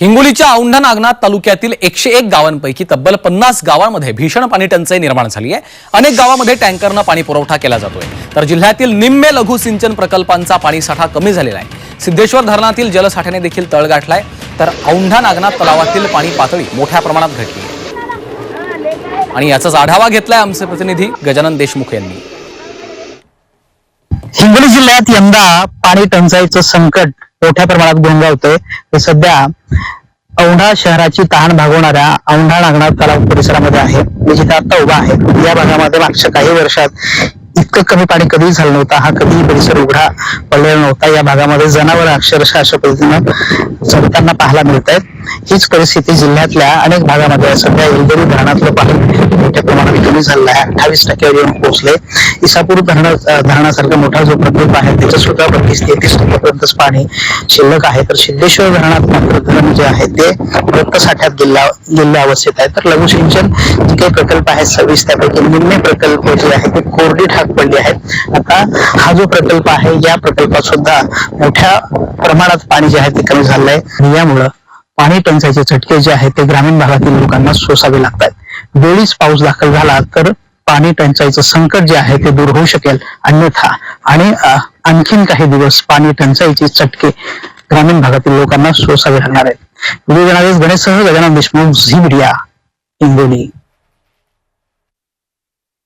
हिंगोलीच्या औंढा नागनाथ तालुक्यातील एकशे एक गावांपैकी तब्बल पन्नास गावांमध्ये भीषण पाणी टंचाई निर्माण झाली आहे. अनेक गावामध्ये टँकरनं पाणी पुरवठा केला जातोय. तर जिल्ह्यातील निम्मे लघु सिंचन प्रकल्पांचा पाणीसाठा कमी झालेला आहे. सिद्धेश्वर धरणातील जलसाठ्याने देखील तळ गाठलाय. तर औंढा नागनाथ तलावातील पाणी पातळी मोठ्या प्रमाणात घटली आहे. आणि याचाच आढावा घेतलाय आमचे प्रतिनिधी गजानन देशमुख यांनी. हिंगोली जिल्ह्यात यंदा पाणी टंचाईचं संकट मोठ्या प्रमाणात घोंगावतंय तर सध्या औंढा शहराची तहान भागवणाऱ्या औंढा नागनाथ तलाव परिसरामध्ये आहे. मी जिथे आता उभा आहे या भागामध्ये मागच्या काही वर्षात इतकं कमी पाणी कधीही झालं नव्हतं. हा कधीही परिसर उघडा पडलेला नव्हता. या भागामध्ये जनावर अक्षरशः अशा पद्धतीनं चढताना पाहायला मिळत आहेत हीच परिस्थिती जिल्ह्यातल्या अनेक भागामध्ये सध्या येलदरी धरणातलं पाणी प्रमाणात कमी झालेला आहे. अठ्ठावीस टक्क्यावर येऊन पोहोचले इसापूर धरण धरणासारखा मोठा जो प्रकल्प आहे त्याच्या सुद्धा बत्तीस तेहतीस टक्क्यापर्यंतच पाणी शिल्लक आहे. तर सिद्धेश्वर धरणात मात्र धरण जे आहे ते रक्त साठ्यात गेल्या गेलेल्या अवस्थेत आहे. तर लघुसिंचन जे काही प्रकल्प आहेत सव्वीस त्यापैकी निम्मे प्रकल्प जे आहेत ते कोरडी ठाक पडले आहेत. आता हा जो प्रकल्प आहे या प्रकल्पात सुद्धा मोठ्या प्रमाणात पाणी जे आहे ते कमी झालंय. आणि यामुळं पाणी टंचाईचे चटके जे आहेत ते ग्रामीण भागातील लोकांना सोसावे लागतात वेळीच पाऊस दाखल झाला तर पाणी टंचाईचं संकट जे आहे ते दूर होऊ शकेल. अन्यथा आणि आणखीन काही दिवस पाणी टंचाईचे चटके ग्रामीण भागातील लोकांना सोसावे लागणार आहेत. व्हिडिओ जर्नलिस्ट गणेशसह गजानन देशमुख झी मीडिया हिंगोली.